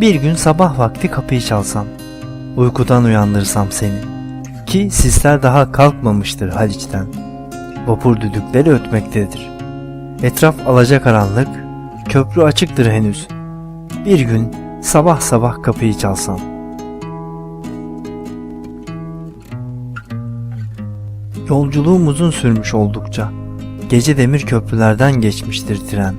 Bir gün sabah vakti kapıyı çalsam, uykudan uyandırsam seni. Ki sisler daha kalkmamıştır Haliç'ten. Vapur düdükleri ötmektedir. Etraf alacakaranlık, köprü açıktır henüz. Bir gün sabah sabah kapıyı çalsam. Yolculuğum uzun sürmüş oldukça. Gece demir köprülerden geçmiştir tren.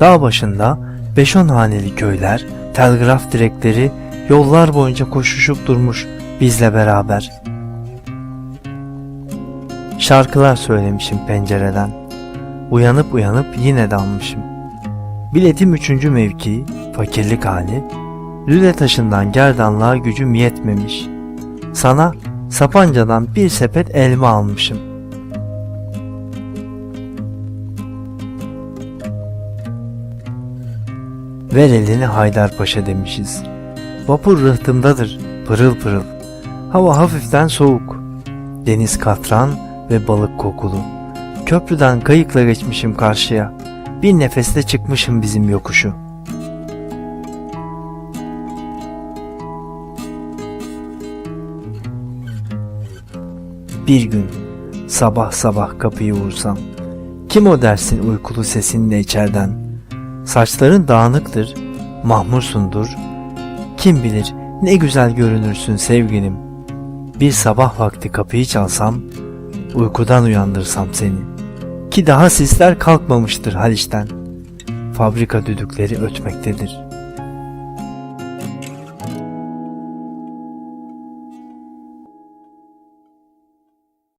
Dağ başında 5-10 haneli köyler, telgraf direkleri yollar boyunca koşuşup durmuş bizle beraber. Şarkılar söylemişim pencereden. Uyanıp uyanıp yine dalmışım. Biletim üçüncü mevki, fakirlik hali, lüle taşından gerdanlığa gücüm yetmemiş. Sana Sapanca'dan bir sepet elma almışım. Ver elini Haydarpaşa demişiz. Vapur rıhtımdadır, pırıl pırıl. Hava hafiften soğuk. Deniz katran ve balık kokulu. Köprüden kayıkla geçmişim karşıya. Bir nefeste çıkmışım bizim yokuşu. Bir gün sabah sabah kapıyı vursam. Kim o dersin uykulu sesinle içerden? Saçların dağınıktır, mahmursundur. Kim bilir ne güzel görünürsün sevgilim. Bir sabah vakti kapıyı çalsam, uykudan uyandırsam seni. Ki daha sisler kalkmamıştır Haliç'ten. Fabrika düdükleri ötmektedir.